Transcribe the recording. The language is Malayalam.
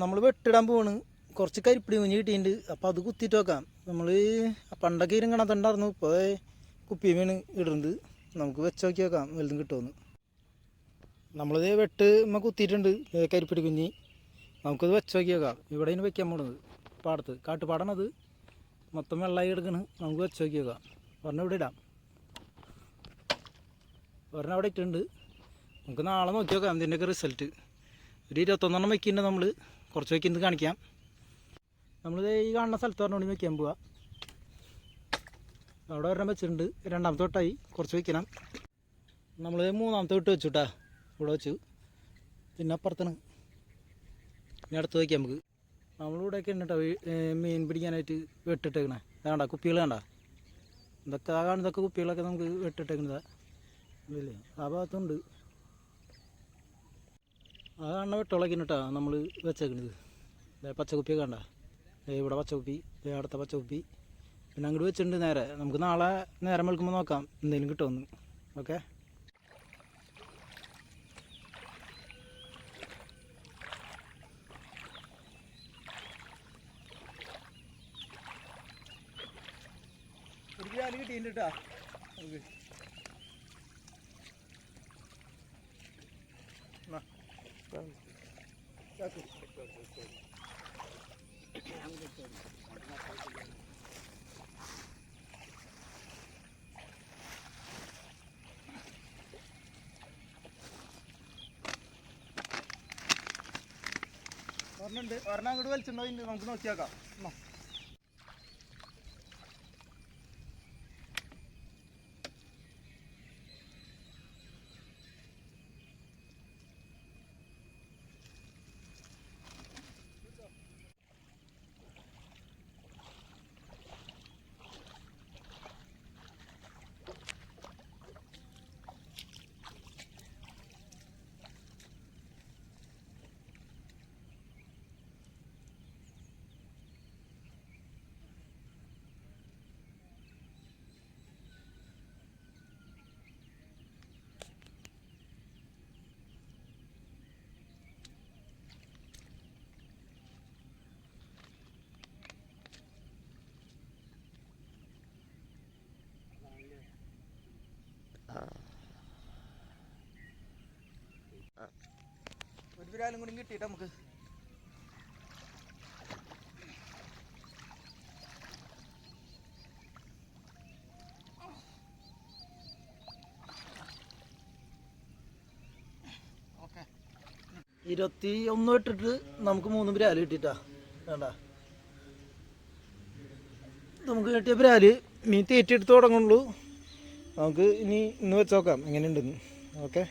നമ്മൾ വെട്ടിടാൻ പോവാണ്. കുറച്ച് കരിപ്പിടി കുഞ്ഞ് കിട്ടിയിട്ടുണ്ട്. അപ്പോൾ അത് കുത്തിയിട്ട് വെക്കാം. നമ്മൾ പണ്ടൊക്കെ ഇരുങ്ങണത്തുണ്ടായിരുന്നു ഇപ്പോൾ കുപ്പി വീണ് ഇടുന്നത്. നമുക്ക് വെച്ച് നോക്കി വെക്കാം. വലുതും കിട്ടുമെന്ന് നമ്മളിത് വെട്ട് നമ്മൾ കുത്തിയിട്ടുണ്ട്. കരിപ്പിടി കുഞ്ഞി. നമുക്കത് വെച്ച് നോക്കി വെക്കാം. ഇവിടെ ഇനി വെക്കാൻ പോണത്. പാടത്ത് കാട്ടുപാടാണത്. മൊത്തം വെള്ളമായി എടുക്കണ് നമുക്ക് വെച്ച് നോക്കി വെക്കാം. ഒരെണ്ണം ഇവിടെ ഇടാം. ഒരെണ്ണം അവിടെ ഇട്ടുണ്ട് നമുക്ക് നാളെ നോക്കി നോക്കാം ഇതിന്റെയൊക്കെ റിസൾട്ട് ഒരു ഇരുപത്തൊന്നെണ്ണം വെക്കുന്നുണ്ട് നമ്മൾ കുറച്ച് വെക്കുന്നത് കാണിക്കാം. നമ്മൾ ഈ കാണുന്ന സ്ഥലത്ത് പറഞ്ഞുകൊണ്ട് വെക്കാൻ പോവാ. അവിടെ ഒരെണ്ണം വെച്ചിട്ടുണ്ട്. രണ്ടാമത്തെ തൊട്ടായി കുറച്ച് വെക്കണം. നമ്മൾ മൂന്നാമത്തെ വിട്ട് വെച്ചു കേട്ടാ ഇവിടെ വെച്ചു. പിന്നെ അപ്പുറത്താണ്. ഇനി അടുത്ത് വയ്ക്കാം നമുക്ക്. നമ്മളിവിടെയൊക്കെ ഉണ്ട് കേട്ടോ മീൻ പിടിക്കാനായിട്ട് വെട്ടിട്ടേക്കണേ. വേണ്ട കുപ്പികൾ വേണ്ട ഇതൊക്കെ ആ കാണുന്നതൊക്കെ കുപ്പികളൊക്കെ നമുക്ക് വെട്ടിട്ടേക്കണതാ. ഇല്ലേ? ആ ഭാഗത്തുണ്ട്. ആ കാണുന്ന വെട്ടോളൊക്കെ കേട്ടോ നമ്മൾ വെച്ചേക്കണത്. പച്ചക്കുപ്പിയൊക്കെ കണ്ട? ഇവിടെ പച്ചക്കുപ്പി അടുത്ത പച്ചക്കുപ്പി. പിന്നെ അങ്ങോട്ട് വെച്ചിട്ടുണ്ട് നേരെ. നമുക്ക് നാളെ നേരം വെളുക്കുമ്പോൾ നോക്കാം എന്തെങ്കിലും കിട്ടുമെന്ന്. ഓക്കെ? കിട്ടിയിട്ടാ നമുക്ക് ഒരെണ്ണുണ്ട് ഒരെണ്ണം അങ്ങോട്ട് വലിച്ചിട്ടുണ്ടോ നമുക്ക് നോക്കിയാക്കാം. ഒരു വിരാലും കൂടി കിട്ടിയിട്ട് നമുക്ക് ഇരുപത്തി ഒന്ന് ഇട്ടിട്ട് നമുക്ക് മൂന്ന് പിരാൽ കിട്ടിട്ടാ. വേണ്ട നമുക്ക് കിട്ടിയ പിരാൽ മീൻ തീറ്റെടുത്ത് തുടങ്ങുള്ളൂ നമുക്ക് ഇനി ഇന്ന് വെച്ച് നോക്കാം എങ്ങനെയുണ്ടെന്ന്. ഓക്കെ?